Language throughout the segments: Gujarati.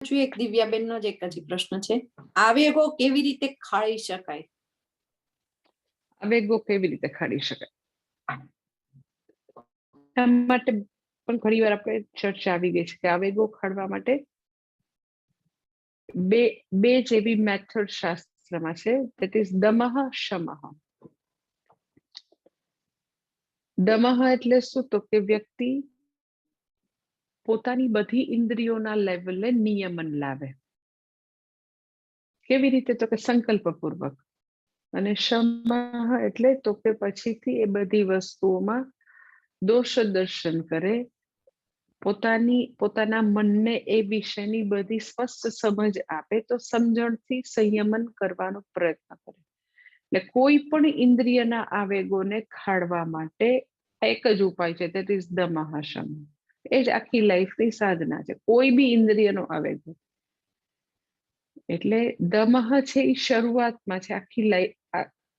હજુ એક દિવ્યાબેનનો જ એક જ પ્રશ્ન છે. આવેગો કેવી રીતે ખાળી શકાય? આવેગો કેવી રીતે ખાડી શકાય? માટે પણ ઘણી વાર આપણે ચર્ચા આવી ગઈ છે કે આવેગો ખાડવા માટે બે બે જેવી મેથડ શાસ્ત્રમાં છે. That is દમહ, શમહ. દમહ એટલે શું? તો કે વ્યક્તિ પોતાની બધી ઇન્દ્રિયોના લેવલે નિયમન લાવે. કેવી રીતે? તો કે સંકલ્પપૂર્વક. અને શમહ એટલે તો કે પછીથી એ બધી વસ્તુઓમાં દોષ દર્શન કરે. પોતાની, પોતાના મનને એ વિશેની બધી સ્પષ્ટ સમજ આપે તો સમજણથી સંયમન કરવાનો પ્રયત્ન કરે. એટલે કોઈ પણ ઇન્દ્રિયના આવેગોને ખાળવા માટે એક જ ઉપાય છે. That is દમહાશમ એ જ આખી લાઈફની સાધના છે. કોઈ બી ઇન્દ્રિયનો આવેગ. એટલે દમહ છે એ શરૂઆતમાં છે. આખી લાઈફ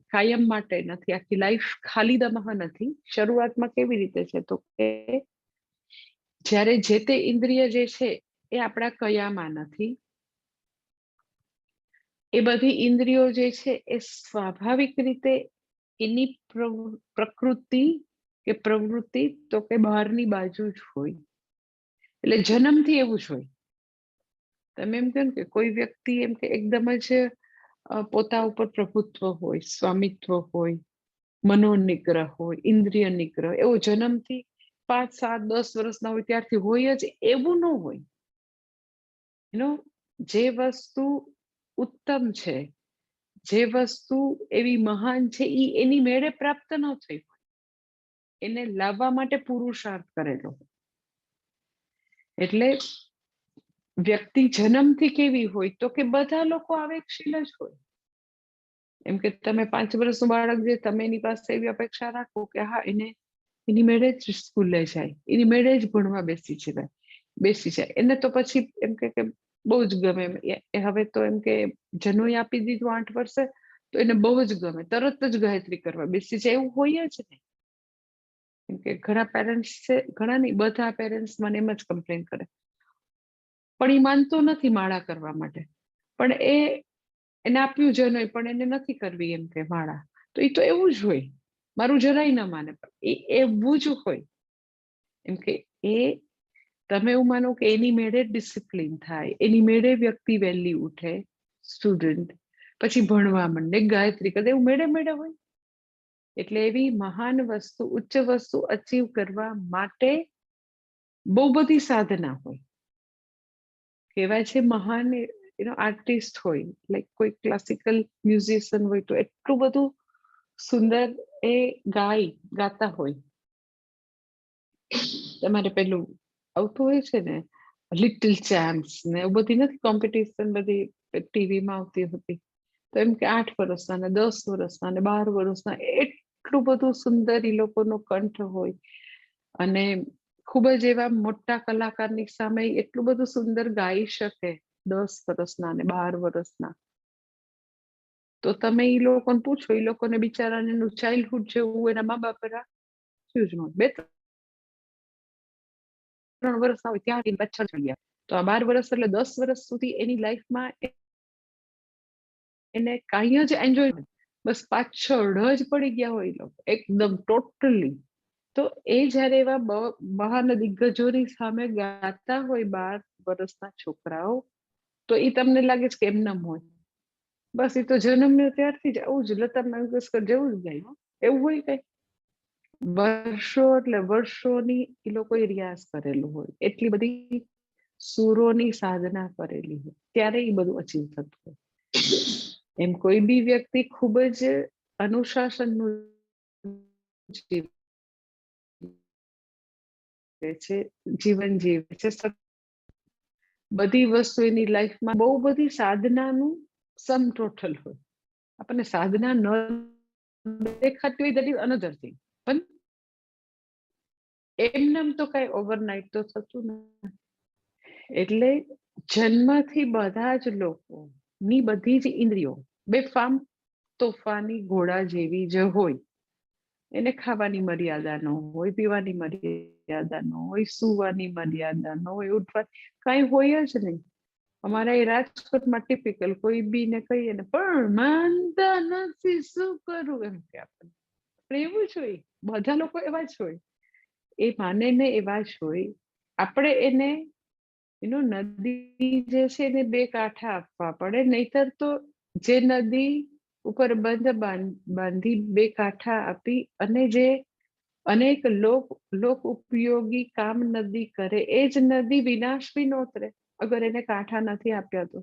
કાયમ માટે નથી. આખી લાઈફ ખાલી દમહ નથી. શરૂઆતમાં કેવી રીતે છે? તો કે જ્યારે જે તે ઇન્દ્રિય જે છે એ આપણા કયામાં નથી, એ બધી ઇન્દ્રિયો જે છે એ સ્વાભાવિક રીતે એની પ્રકૃતિ કે પ્રવૃત્તિ તો કે બહારની બાજુ જ હોય. એટલે જન્મથી એવું જ હોય. તમે એમ કહો કે કોઈ વ્યક્તિ એમ કે એકદમ જ પોતા ઉપર પ્રભુત્વ હોય, સ્વામિત્વ હોય, મનોનિગ્રહ હોય ઇન્દ્રિય નિગ્રહ એવો જન્મથી પાંચ, સાત, દસ વર્ષના હોય ત્યારથી હોય જ એવું ન હોય. એનો જે વસ્તુ ઉત્તમ છે, જે વસ્તુ એવી મહાન છે એ એની મેળે પ્રાપ્ત ન થઈ હોય. એને લાવવા માટે પુરુષાર્થ કરેલો. એટલે વ્યક્તિ જન્મથી કેવી હોય તો કે બધા લોકો આવેગશીલ જ હોય. એમ કે તમે પાંચ વર્ષનું બાળક જે તમે એની પાસે એવી અપેક્ષા રાખો કે હા, એને, એની મેળે જ સ્કૂલે જાય. એની મેળે જ ભણવા બેસી જાય બેસી જાય. એને તો પછી એમ કે બહુ જ ગમે. એ હવે તો એમ કે જનોઈ આપી દીધું આઠ વર્ષે તો એને બહુ જ ગમે. તરત જ ગાયત્રી કરવા બેસી જાય. એવું હોય જ નહીં. કેમ કે ઘણા પેરેન્ટ્સ છે, ઘણા નહીં, બધા પેરેન્ટ્સ મને એમ જ કમ્પ્લેન કરે. પણ એ માનતો નથી માળા કરવા માટે. પણ એ, એને આપ્યું જનોય પણ એને નથી કરવી એમ કે માળા. તો એ તો એવું જ હોય. મારું જરાય ના માને, પણ એ એવું જ હોય. એમ કે એ, તમે એવું માનો કે એની મેળે ડિસિપ્લિન થાય, એની મેળે વ્યક્તિ વહેલી ઉઠે સ્ટુડન્ટ પછી ભણવા માંડે, ગાયત્રી કરે, એવું મેળે મેળે હોય. એટલે એવી મહાન વસ્તુ, ઉચ્ચ વસ્તુ અચીવ કરવા માટે બહુ બધી સાધના હોય. કહેવાય છે મહાન એનો આર્ટિસ્ટ હોય લાઈક કોઈ ક્લાસિકલ મ્યુઝિશિયન હોય તો એટલું બધું સુંદર એ ગાય, ગાતા હોય. તમારે પેલું આવતું હોય છે ને લિટલ ચેમ્પ્સ ને એવું બધી નથી કોમ્પિટિશન બધી ટીવીમાં આવતી હતી. તો એમ કે આઠ વર્ષના ને દસ વર્ષના ને બાર વર્ષના એટલું બધું સુંદર એ લોકોનો કંઠ હોય. અને ખૂબ જ એવા મોટા કલાકારની સામે એટલું બધું સુંદર ગાઈ શકે દસ વર્ષના ને બાર વર્ષના. તો તમે એ લોકોને પૂછો એ લોકોને બિચારાને એનું ચાઇલ્ડહુડ જેવું એના મા બાપ રાખ્યું જ બે ત્રણ વર્ષ હોય ત્યાં પાછળ ચડી ગયા. તો આ બાર વર્ષ એટલે દસ વર્ષ સુધી એની લાઈફમાં એને કાંઈ જ એન્જોય બસ પાછળ જ પડી ગયા હોય લોકો, એકદમ ટોટલી. તો એ જ્યારે એવા બ- મહાન દિગ્ગજોની સામે ગાતા હોય બાર વર્ષના છોકરાઓ, તો એ તમને લાગે છે કે એમનામ હોય બસ એ તો જન્મ્યો ત્યારથી જ આવું જ, લતા મંગેશકર જેવું જ ગાય. એવું હોય કઈ? વર્ષો એટલે વર્ષોની એ લોકોએ રિયાઝ કરેલું હોય. એટલી બધી સુરોની સાધના કરેલી હોય. ત્યારે એ બધું અચીવ થતું હોય. એમ કોઈ બી વ્યક્તિ ખૂબ જ અનુશાસનનું છે, જીવન જીવે છે. બધી વસ્તુ એની લાઈફમાં બહુ બધી સાધનાનું સમ ટોટલ હોય. આપણને સાધના ન દેખાતી હોય દેટ ઇઝ અનધર થિંગ પણ એમનેમ તો કઈ ઓવરનાઇટ તો થતું નથી. એટલે જન્મથી બધા જ લોકો ની બધી જ ઇન્દ્રિયો. બેફામ તોફાની ઘોડા જેવી જ હોય. એને ખાવાની મર્યાદા ન હોય, પીવાની મર્યાદા ન હોય, સુવાની મર્યાદા ન હોય, ઉઠવાની કઈ હોય જ નહીં. અમારા એ રાજકોટમાં ટિપિકલ કોઈ બી ને કહીએ ને, પણ માનતા નથી શું કરું એમ કે આપણને. પણ એવું જ હોય. બધા લોકો એવા જ હોય. એ માને ને એવા જ હોય. આપણે એને એનો નદી જે છે એને બે કાંઠા આપવા પડે. નહીતર તો જે નદી ઉપર બંધ બાંધી બે કાંઠા આપી અને જે અનેક લોક લોક ઉપયોગી કામ નદી કરે, એ જ નદી વિનાશ બી નોતરે અગર એને કાંઠા નથી આપ્યા તો.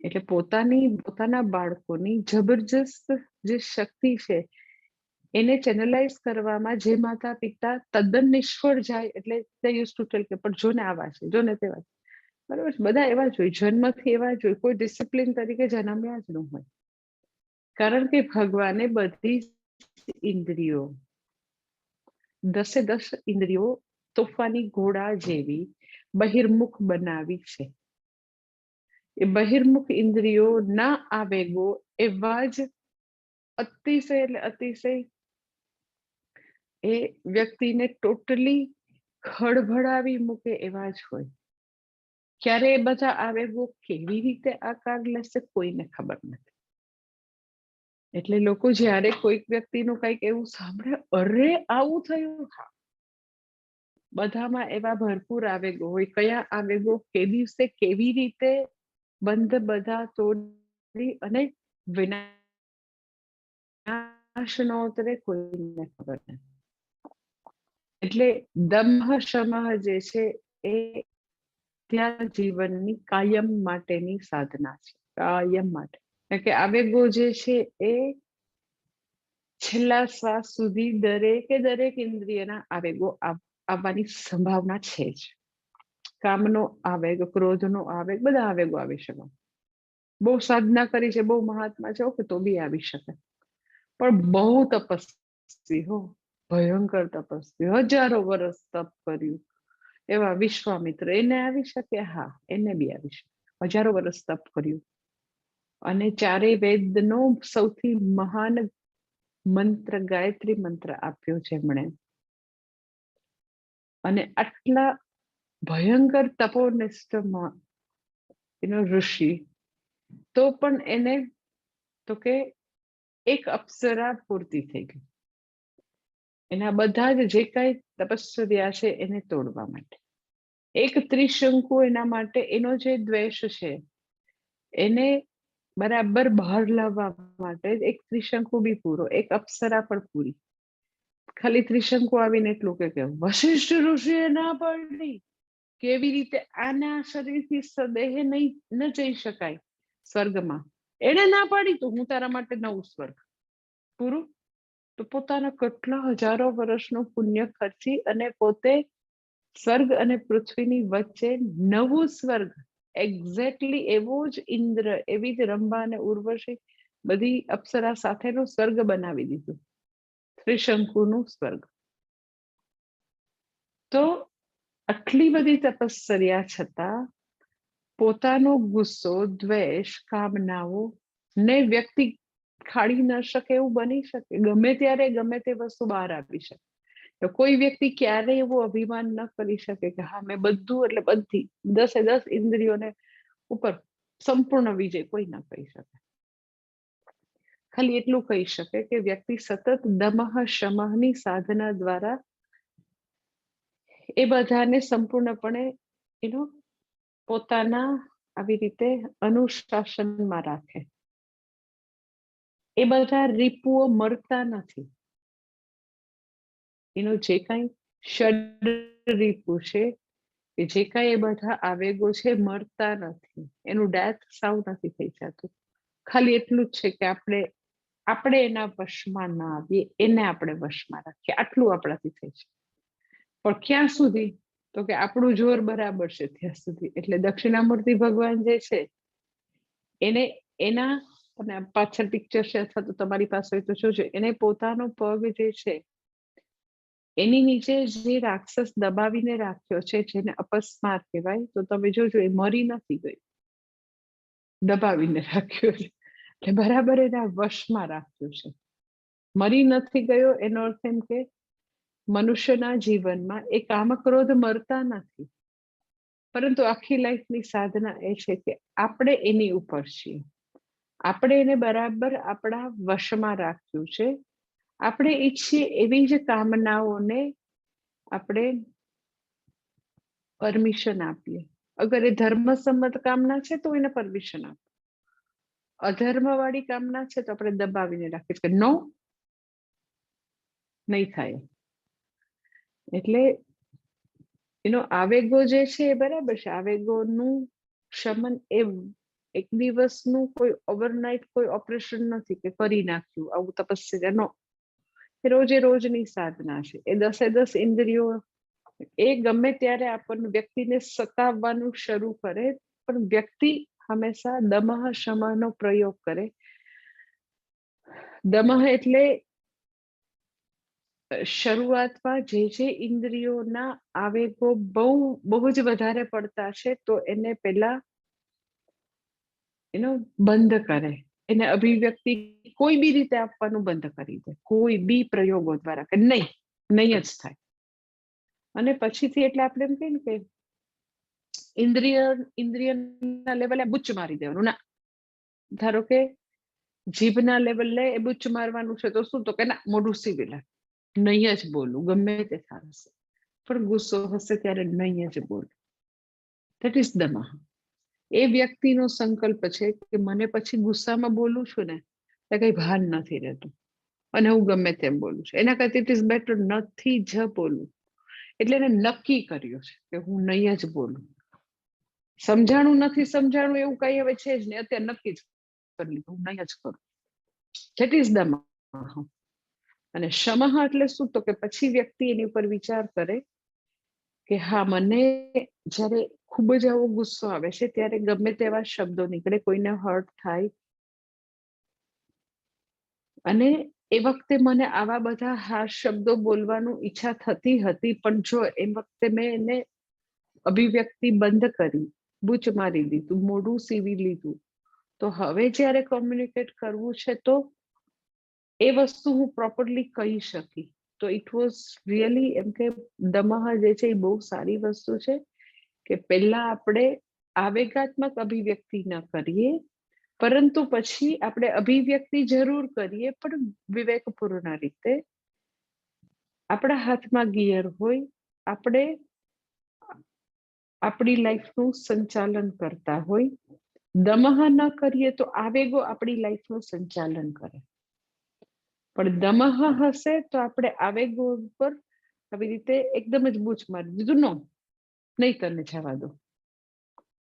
એટલે પોતાની, પોતાના બાળકોની જબરજસ્ત જે શક્તિ છે એને ચેનલાઇઝ કરવામાં જે માતા પિતા તદ્દન નિષ્ફળ જાય એટલે તે યુઝ ટુ ટેલ કે, પણ જો ને આવા છે જો ને તેવા છે. બરાબર છે? બધા એવા જ જન્મથી એવા જ કોઈ ડિસિપ્લિન તરીકે જન્મ્યા જ ન હોય. કારણ કે ભગવાને બધી ઇન્દ્રિયો, દસે દસ ઇન્દ્રિયો તોફાની ઘોડા જેવી બહિર્મુખ બનાવી છે. એ બહિર્મુખ ઇન્દ્રિયો ના આવેગો એવા જ અતિશય એટલે અતિશય એ વ્યક્તિને ટોટલી ખળભળાવી મૂકે એવા જ હોય. ક્યારે એ બધા આવેગો કેવી રીતે આકાર લેશે કોઈને ખબર નથી. એટલે લોકો જ્યારે કોઈક વ્યક્તિનું કંઈક એવું સાંભળે, અરે, આવું થયું? હા. બધામાં એવા ભરપૂર આવેગો હોય. કયા આવેગો? કે દિવસે કેવી રીતે બંધ બધા તોડી અને વિનાશ નો ઉતરે, કોઈને ખબર નથી. એટલે દમઃ શમહ જે છે, એ ત્યાં જીવનની કાયમ માટેની સાધના છે. કાયમ માટે. કે આવેગો જે છે, એ છેલ્લા શ્વાસ સુધી દરેકે દરેક ઇન્દ્રિયના આવેગો આવવાની સંભાવના છે જ. કામનો આવેગ, ક્રોધનો આવેગ, બધા આવેગો આવી શકે. બહુ સાધના કરી છે, બહુ મહાત્મા છે, ઓકે, તો બી આવી શકે. પણ બહુ તપસ્વી હો. ભયંકર તપસ્વી, હજારો વર્ષ તપ કર્યું. એવા વિશ્વામિત્ર એને આવી શકે, હા, એને બી આવી શકે. હજારો વર્ષ તપ કર્યું. અને ચારેય વેદનો સૌથી મહાન મંત્ર, ગાયત્રી મંત્ર આપ્યો છે એમણે. અને આટલા ભયંકર તપોનિષ્ઠમાં એનો ઋષિ, તો પણ એને તો કે એક અપ્સરા પૂરતી થઈ ગઈ. એના બધા જ જે કાંઈ તપસ્યા છે એને તોડવા માટે. એક ત્રિશંકુ એના માટે, એનો જે દ્વેષ છે, એને બરાબર બહાર લાવવા માટે એક ત્રિશંકુ બી પૂરો, એક અપ્સરા પણ પૂરી. ખાલી ત્રિશંકુ આવીને એટલું કે કે વશિષ્ઠ ઋષિએ ના પાડી. કેવી રીતે આના શરીરથી સદેહ નહીં, ન જઈ શકાય સ્વર્ગમાં. એને ના પાડી તો હું તારા માટે નવું સ્વર્ગ પૂરું. તો પોતાના કેટલા હજારો વર્ષનું પુણ્ય ખર્ચી અને પોતે સ્વર્ગ અને પૃથ્વીની વચ્ચે નવું સ્વર્ગ એક્ઝેક્ટલી એવો જ ઇન્દ્ર, એવી જ રંભા અને ઉર્વશી બધી અપ્સરા સાથેનું સ્વર્ગ બનાવી દીધું. ત્રિશંકુનું સ્વર્ગ. તો આટલી બધી તપસ્યા છતાં પોતાનો ગુસ્સો, દ્વેષ, કામનાઓ ને વ્યક્તિ ખાડી ન શકે એવું બની શકે? ગમે ત્યારે ગમે તે વસ્તુ બહાર આવી શકે. તો કોઈ વ્યક્તિ ક્યારેય એવું અભિમાન ન કરી શકે કે, હા, મેં બધું એટલે બધી, દસે દસ ઇન્દ્રિયોને ઉપર સંપૂર્ણ વિજય કોઈ ના કહી શકે. ખાલી એટલું કહી શકે કે વ્યક્તિ સતત દમહ, શમહની સાધના દ્વારા એ બધાને સંપૂર્ણપણે એનો પોતાના આવી રીતે અનુશાસનમાં રાખે. એ બધા રીપુઓ મરતા નથી. એનું જે કાંઈ ષડ રીપુ છે, કે જે કાંઈ એ બધા આવેગો છે મરતા નથી. એનું ડેથ સાવ નથી થઈ જતું. ખાલી એટલું જ છે કે આપણે આપણે એના વશમાં ના આવીએ, એને આપણે વશમાં રાખીએ. આટલું આપણાથી થઈ છે પણ ક્યાં સુધી? તો કે આપણું જોર બરાબર છે ત્યાં સુધી. એટલે દક્ષિણામૂર્તિ ભગવાન જે છે, એને, એના અને પાછળ પિક્ચર છે અથવા તો તમારી પાસે તો જોજો એને પોતાનો પગ જે છે, એની નીચે જે રાક્ષસ દબાવીને રાખ્યો છે, જેને અપસ્માર કહેવાય, તો તમે જોજો એ મરી નથી ગઈ દબાવીને રાખ્યો છે. એટલે બરાબર એના વશમાં રાખ્યો છે. મરી નથી ગયો એનો અર્થ એમ કે મનુષ્યના જીવનમાં એ કામક્રોધ મરતા નથી. પરંતુ આખી લાઈફની સાધના એ છે કે આપણે એની ઉપર છીએ. આપણે એને બરાબર આપણા વશમાં રાખ્યું છે. આપણે ઈચ્છીએ એવી જ કામનાઓને આપણે પરમિશન આપીએ. અગર એ ધર્મસંમત કામના છે તો એને પરમિશન આપો. અધર્મ વાળી કામના છે તો આપણે દબાવીને રાખીએ. કે નો, નહીં થાય. એટલે એનો આવેગો જે છે એ બરાબર છે. આવેગોનું શમન એ એક દિવસનું કોઈ ઓવરનાઇટ કોઈ ઓપરેશન નથી કે કરી નાખ્યું. આવું તપસ્યા નો રોજે રોજની સાધના છે. એ દસે દસ ઇન્દ્રિયો એ ગમે ત્યારે આપણને વ્યક્તિને સતાવવાનું શરૂ કરે, પણ વ્યક્તિ હંમેશા દમહ શમનો પ્રયોગ કરે. દમહ એટલે શરૂઆતમાં જે જે ઇન્દ્રિયોના આવેગો બહુ બહુ જ વધારે પડતા છે, તો એને એનો બંધ કરે. એને અભિવ્યક્તિ કોઈ બી રીતે આપવાનું બંધ કરી દે. કોઈ બી પ્રયોગો દ્વારા કે નહીં નહીં જ થાય. અને પછીથી એટલે આપણે એમ કહીએ કે ઇન્દ્રિય, ઇન્દ્રિયના લેવલે બુચ્ચ મારી દેવાનું. ના. ધારો કે જીભના લેવલે એ બુચ્ચ મારવાનું છે તો શું? તો કે ના, મોઢું સીવી લે. નહીં જ બોલું, ગમે તે થશે પણ ગુસ્સો હશે ત્યારે નહીં જ બોલું. દેટ ઇઝ દમા એ વ્યક્તિનો સંકલ્પ છે કે મને પછી ગુસ્સામાં બોલું છું ને એ કઈ ભાન નથી રહેતું. અને હું ગમે તેમ બોલું છું. એના કરતા ઇટ ઇઝ બેટર નથી જ બોલું એટલે એને નક્કી કર્યું છે કે હું નહીં જ બોલું. સમજાણું નથી સમજાણું એવું કઈ હવે છે જ નહીં. અત્યારે નક્કી જ કરી લીધું, હું નહીં જ કરું. ધેટ ઇઝ દમા અને શમહ એટલે શું? તો કે પછી વ્યક્તિ એની ઉપર વિચાર કરે કે હા, મને જ્યારે ખૂબ જ આવો ગુસ્સો આવે છે, ત્યારે ગમે તેવા શબ્દો નીકળે, કોઈને હર્ટ થાય. અને એ વખતે મને આવા બધા હાશ શબ્દો બોલવાનું ઈચ્છા થતી હતી, પણ જો એ વખતે મેં એને અભિવ્યક્તિ બંધ કરી, બૂચ મારી દીધું, મોઢું સીવી લીધું. તો હવે જ્યારે કોમ્યુનિકેટ કરવું છે, તો એ વસ્તુ હું પ્રોપરલી કહી શકી. તો ઇટ વોઝ રિયલી એમ કે દમહ જે છે એ બહુ સારી વસ્તુ છે કે પહેલા આપણે આવેગાત્મક અભિવ્યક્તિ ન કરીએ, પરંતુ પછી આપણે અભિવ્યક્તિ જરૂર કરીએ, પણ વિવેકપૂર્ણ રીતે. આપણા હાથમાં ગિયર હોય, આપણે આપણી લાઈફનું સંચાલન કરતા હોય. દમહ ન કરીએ તો આવેગો આપણી લાઈફનું સંચાલન કરે. પણ દમહ હશે તો આપણે આવેગો ઉપર આવી રીતે એકદમ જ બૂચ મારી દીધું. નો, નહીં તને જવા દો.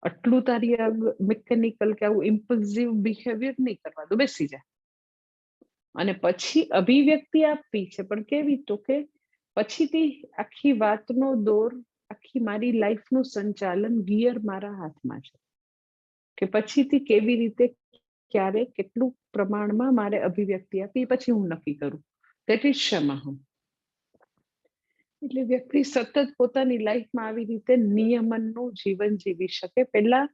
આટલું તારી મિકેનિકલ કે આવું ઇમ્પલ્સિવ બિહેવિયર નહીં કરવા દો. બેસી જા. અને પછી અભિવ્યક્તિ આપવી છે, પણ કેવી તો કે પછીથી આખી વાતનો દોર, આખી મારી લાઈફનું સંચાલન ગિયર મારા હાથમાં છે. કે પછીથી કેવી રીતે ક્યારે કેટલું પ્રમાણમાં મારે અભિવ્યક્તિ આપી પછી હું નક્કી કરું. દેટ ઇઝ ક્ષમા એટલે વ્યક્તિ સતત પોતાની લાઈફમાં આવી રીતે નિયમનનું જીવન જીવી શકે. પહેલા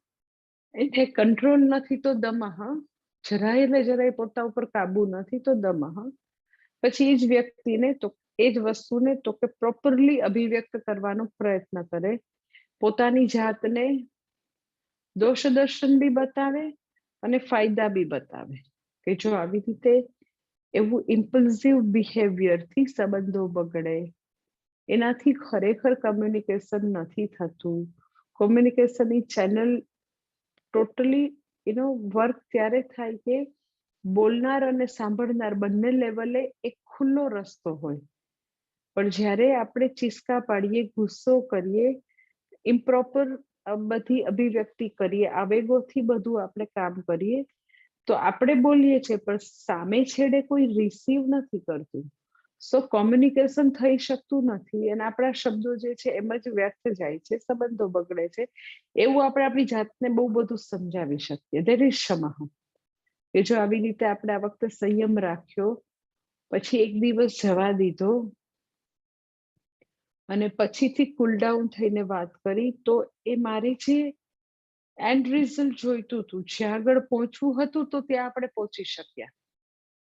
એને કંટ્રોલ નથી તો દમહ જરાય ને જરાય પોતા ઉપર કાબુ નથી તો દમહ પછી એ જ વ્યક્તિને તો એ જ વસ્તુને તો કે પ્રોપરલી અભિવ્યક્ત કરવાનો પ્રયત્ન કરે. પોતાની જાતને દોષ દર્શન બી બતાવે અને ફાયદા બી બતાવે. કે જો આવી રીતે એવું ઇમ્પલ્સિવ બિહેવિયરથી સંબંધો બગડે, એનાથી ખરેખર કમ્યુનિકેશન નથી થતું. કોમ્યુનિકેશનની ચેનલ ટોટલી એનો વર્ક ત્યારે થાય કે બોલનાર અને સાંભળનાર બંને લેવલે એક ખુલ્લો રસ્તો હોય. પણ જ્યારે આપણે ચીસકા પાડીએ, ગુસ્સો કરીએ ઇમ્પ્રોપર બધી અભિવ્યક્તિ કરીએ આવેગોથી બધું આપણે કામ કરીએ, તો આપણે બોલીએ છીએ, પણ સામે છેડે કોઈ રિસીવ નથી કરતું. સો કોમ્યુનિકેશન થઈ શકતું નથી. અને આપણા શબ્દો જે છે એમ જ વ્યર્થ જાય છે, સંબંધો બગડે છે. એવું આપણે આપણી જાતને બહુ બધું સમજાવી શકીએ. દેર ઇઝ ક્ષમા કે જો આવી રીતે આપણે આ વખતે સંયમ રાખ્યો, પછી એક દિવસ જવા દીધો અને પછીથી કુલ ડાઉન થઈને વાત કરી, તો એ મારે જે એન્ડ રિઝલ્ટ જોઈતું હતું, જ્યાં આગળ પહોંચવું હતું, તો ત્યાં આપણે પહોંચી શક્યા.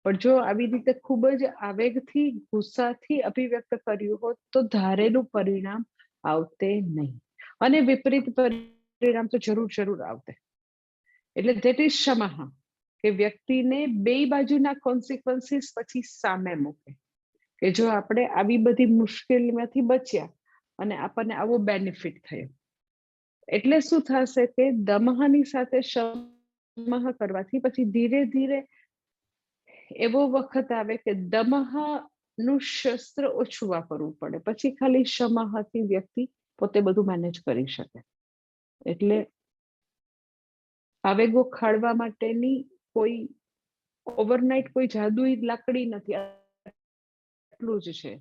પણ જો આવી રીતે ખૂબ જ આવેગથી, ગુસ્સાથી અભિવ્યક્ત કર્યું હોત, તો ધારેલું પરિણામ આવતે નહીં. અને વિપરીત પરિણામ તો જરૂર જરૂર આવતે. એટલે ધેટ ઇઝ ક્ષમા કે વ્યક્તિને બે બાજુના કોન્સિક્વન્સીસ પછી સામે મૂકે. કે જો આપણે આવી બધી મુશ્કેલીમાંથી બચ્યા અને આપણને આવો બેનિફિટ થયો. એટલે શું થશે કે દમહની સાથે શમહ કરવાથી પછી ધીરે ધીરે એવો વખત આવે કે દમહનું શસ્ત્ર ઓછું વાપરવું પડે. પછી ખાલી શમહથી વ્યક્તિ પોતે બધું મેનેજ કરી શકે. એટલે આવેગો ખાળવા માટેની કોઈ ઓવરનાઇટ કોઈ જાદુઈ લાકડી નથી. એટલું જ છે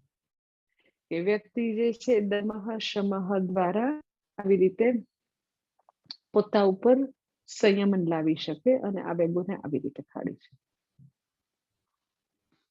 કે વ્યક્તિ જે છે દમહ, શમહ દ્વારા આવી રીતે પોતા ઉપર સંયમન લાવી શકે અને આ બેગોને આવી રીતે ખાડી શકે.